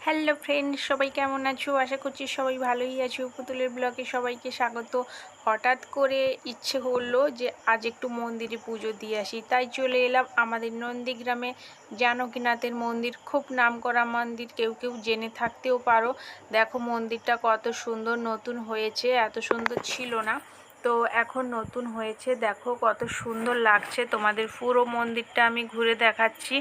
Hello friend সবাই কেমন আছো? আশা করছি সবাই ভালোই আছো। পুতুলের ব্লগে সবাইকে স্বাগত। হঠাৎ করে ইচ্ছে হলো যে আজ একটু মন্দিরে পুজো দিয়ে আসি। তাই চলে এলাম আমাদের নন্দীগ্রামে। জানকীনাথের মন্দির খুব নাম করা মন্দির। কেউ কেউ জেনে থাকতেও পারো। দেখো মন্দিরটা কত সুন্দর, নতুন হয়েছে। এত সুন্দর ছিল না। তো এখন নতুন হয়েছে। দেখো কত সুন্দর লাগছে। তোমাদের পুরো মন্দিরটা আমি ঘুরে দেখাচ্ছি।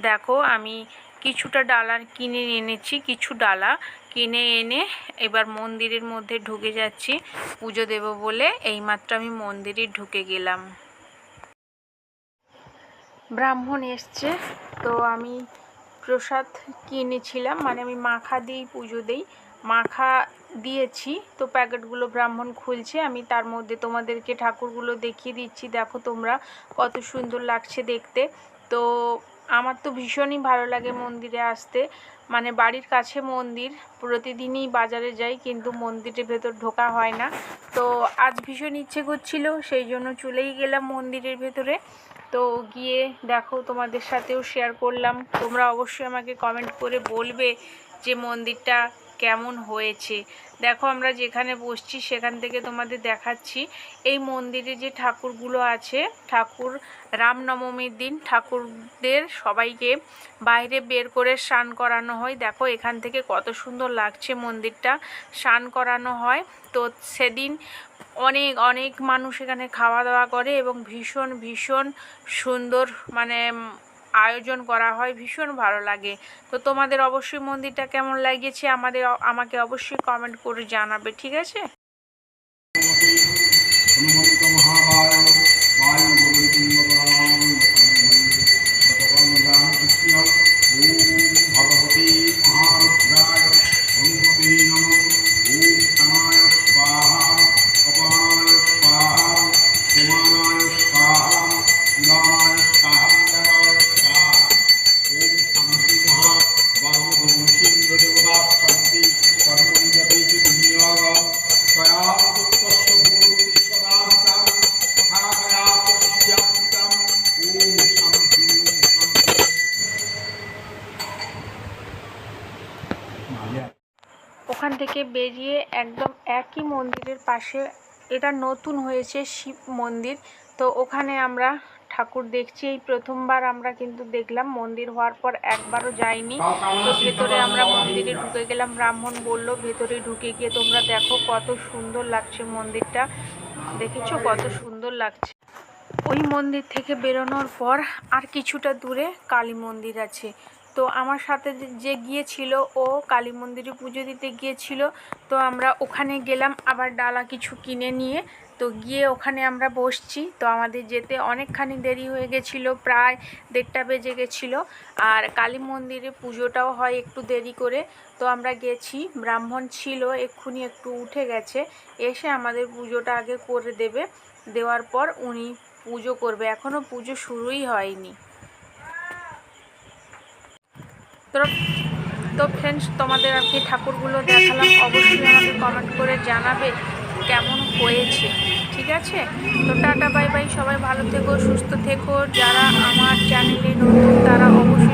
দেখো আমি কিছুটা ডালা কিনে এনেছি, কিছু ডালা কিনে এনে এবার মন্দিরের মধ্যে ঢুকে যাচ্ছি। পুজো দেব বলে এইমাত্র আমি মন্দিরে ঢুকে গেলাম। ব্রাহ্মণ এসছে, তো আমি প্রসাদ কিনেছিলাম মানে আমি মাখা দিই পুজো দিই। মাখা দিয়েছি, তো প্যাকেটগুলো ব্রাহ্মণ খুলছে, আমি তার মধ্যে তোমাদেরকে ঠাকুরগুলো দেখিয়ে দিচ্ছি। দেখো তোমরা কত সুন্দর লাগছে দেখতে। তো আমার তো ভীষণই ভালো লাগে মন্দিরে আসতে। মানে বাড়ির কাছে মন্দির, প্রতিদিনই বাজারে যাই কিন্তু মন্দিরের ভেতর ঢোকা হয় না। তো আজ ভীষণ ইচ্ছে করছিল, সেই জন্য চলেই গেলাম মন্দিরের ভেতরে। তো গিয়ে দেখো, তোমাদের সাথেও শেয়ার করলাম। তোমরা অবশ্যই আমাকে কমেন্ট করে বলবে যে মন্দিরটা কেমন হয়েছে। দেখো আমরা যেখানে বসছি সেখান থেকে তোমাদের দেখাচ্ছি। এই মন্দিরে যে ঠাকুরগুলো আছে, ঠাকুর রামনবমীর দিন ঠাকুরদের সবাইকে বাইরে বের করে স্নান করানো হয়। দেখো এখান থেকে কত সুন্দর লাগছে মন্দিরটা, স্নান করানো হয়। তো সেদিন অনেক অনেক মানুষ এখানে খাওয়া দাওয়া করে এবং ভীষণ ভীষণ সুন্দর মানে আয়োজন করা হয়, ভীষণ ভালো লাগে। তো তোমাদের অবশ্যই মন্দিরটা কেমন লাগিয়েছে, আমাদের আমাকে অবশ্যই কমেন্ট করে জানাবে, ঠিক আছে? ওখান থেকে বেরিয়ে একদম একই মন্দিরের পাশে, এটা নতুন হয়েছে শিব মন্দির। তো ওখানে আমরা ঠাকুর দেখছি, এই প্রথমবার আমরা কিন্তু দেখলাম। মন্দির হওয়ার পর একবারও যাইনি। তো ভেতরে আমরা মন্দিরে ঢুকে গেলাম। ব্রাহ্মণ বলল, ভেতরে ঢুকে গিয়ে তোমরা দেখো কত সুন্দর লাগছে মন্দিরটা। দেখেছ কত সুন্দর লাগছে? ওই মন্দির থেকে বেরোনোর পর আর কিছুটা দূরে কালী মন্দির আছে। তো আমার সাথে যে- গিয়েছিল, ও কালী মন্দিরে পুজো দিতে গিয়েছিল, তো আমরা ওখানে গেলাম আবার ডালা কিছু কিনে নিয়ে। তো গিয়ে ওখানে আমরা বসছি। তো আমাদের যেতে অনেকখানি দেরি হয়ে গেছিল, প্রায় দেড়টা বেজে গেছিল। আর কালী মন্দিরে পুজোটাও হয় একটু দেরি করে। তো আমরা গেছি, ব্রাহ্মণ ছিল, এক্ষুনি একটু উঠে গেছে। এসে আমাদের পুজোটা আগে করে দেবে। দেওয়ার পর উনি পুজো করবে। এখনও পুজো শুরুই হয়নি। তো তো ফ্রেন্ডস তোমাদের আর কি ঠাকুরগুলো দেখালাম, অবশ্যই আমাকে কমেন্ট করে জানাবে কেমন হয়েছে, ঠিক আছে? তো টাটা বাই বাই সবাই ভালো থেকো, সুস্থ থেকো, যারা আমার চ্যানেলে নতুন তারা অবশ্যই